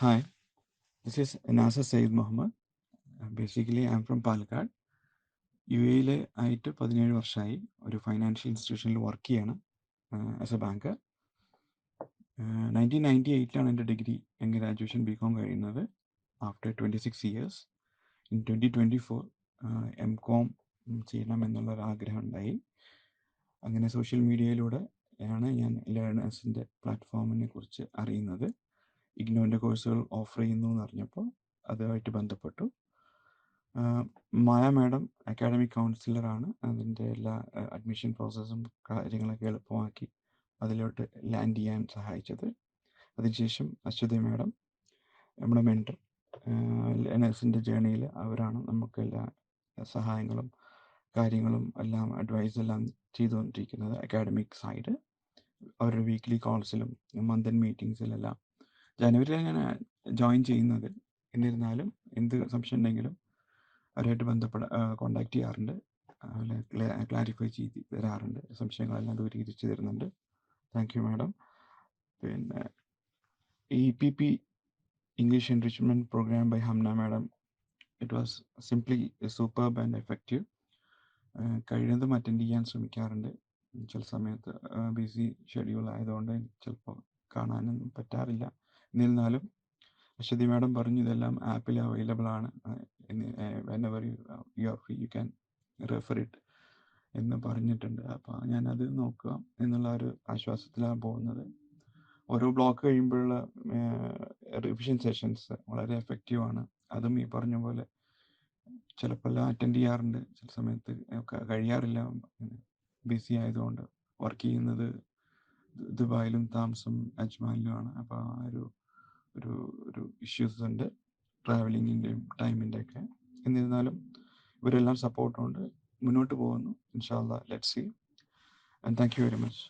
Hi, this is Nasa Saeed Muhammad. Uh, Basically, I'm from Palakkad U എയിൽ ആയിട്ട് പതിനേഴ് വർഷമായി ഒരു ഫൈനാൻഷ്യൽ ഇൻസ്റ്റിറ്റ്യൂഷനിൽ വർക്ക് ചെയ്യാണ് as a banker nineteen ninety എയ്റ്റിലാണ് എന്റെ ഡിഗ്രി. എന്റെ ഗ്രാജുവേഷൻ ബി കോം കഴിയുന്നത്. After twenty six years in twenty twenty four M com ചെയ്യണം എന്നുള്ളൊരു ആഗ്രഹം ഉണ്ടായി അങ്ങനെ സോഷ്യൽ മീഡിയയിലൂടെ ആണ് ഞാൻ ലേണേഴ്സിന്റെ പ്ലാറ്റ്ഫോമിനെ കുറിച്ച് അറിയുന്നത്. ഇഗ്നോന്റെ കോഴ്സുകൾ ഓഫർ ചെയ്യുന്നു എന്ന് അറിഞ്ഞപ്പോൾ അതുമായിട്ട് ബന്ധപ്പെട്ടു. മായ മാഡം അക്കാഡമിക് കൗൺസിലറാണ്. അതിന്റെ എല്ലാ അഡ്മിഷൻ പ്രോസസ്സും കാര്യങ്ങളൊക്കെ എളുപ്പമാക്കി അതിലോട്ട് ലാൻഡ് ചെയ്യാൻ സഹായിച്ചത്. അതിനുശേഷം അശ്വതി മാഡം നമ്മുടെ മെന്റർ ലേണേഴ്സിന്റെ ജേണിയിൽ അവരാണ് നമുക്ക് എല്ലാ സഹായങ്ങളും കാര്യങ്ങളും എല്ലാം അഡ്വൈസ് എല്ലാം ചെയ്തുകൊണ്ടിരിക്കുന്നത് അക്കാഡമിക് സൈഡ്. അവരുടെ വീക്ക്ലി കോൾസിലും മന്ത്ലി മീറ്റിങ്സിലെല്ലാം ജനുവരിയിലാണ് ഞാൻ ജോയിൻ ചെയ്യുന്നത്? എന്നിരുന്നാലും എന്ത് സംശയം ഉണ്ടെങ്കിലും അവരുമായിട്ട് ബന്ധപ്പെട കോണ്ടാക്ട് ചെയ്യാറുണ്ട്. ക്ലാരിഫൈ ചെയ്ത് തരാറുണ്ട്. സംശയങ്ങളെല്ലാം ദൂരീകരിച്ച് തരുന്നുണ്ട്. താങ്ക് യു മാഡം പിന്നെ E P P English enrichment programme by Hamna madam it was simply superb and effective കഴിയുന്നതും അറ്റൻഡ് ചെയ്യാൻ ശ്രമിക്കാറുണ്ട്. ചില സമയത്ത് ബിസി ഷെഡ്യൂൾ ആയതുകൊണ്ട് ചിലപ്പോൾ കാണാനൊന്നും പറ്റാറില്ല. എന്നിരുന്നാലും അശ്വതി മാഡം പറഞ്ഞു ഇതെല്ലാം ആപ്പിൽ അവൈലബിൾ ആണ്. Whenever you you are you can refer it എന്ന് പറഞ്ഞിട്ടുണ്ട്. അപ്പോൾ ഞാനത് നോക്കുക എന്നുള്ള ഒരു ആശ്വാസത്തിലാണ് പോകുന്നത്. ഓരോ ബ്ലോക്ക് കഴിയുമ്പോഴുള്ള റിവിഷൻ സെഷൻസ് വളരെ എഫക്റ്റീവാണ് അതും ഈ പറഞ്ഞ പോലെ ചിലപ്പോൾ എല്ലാം അറ്റൻഡ് ചെയ്യാറുണ്ട്. ചില സമയത്ത് കഴിയാറില്ല. ബിസി ആയതുകൊണ്ട് വർക്ക് ചെയ്യുന്നത് ദുബായിലും താമസം അജ്മാനിലുമാണ് അപ്പോൾ ആ ഒരു ഒരു ഒരു ഇഷ്യൂസ് ഉണ്ട്. ട്രാവലിങ്ങിന്റെയും ടൈമിന്റെ ഒക്കെ. എന്നിരുന്നാലും ഇവരെല്ലാം സപ്പോർട്ടുണ്ട് മുന്നോട്ട് പോകുന്നു. ഇൻഷാല്ല let see and thank you very much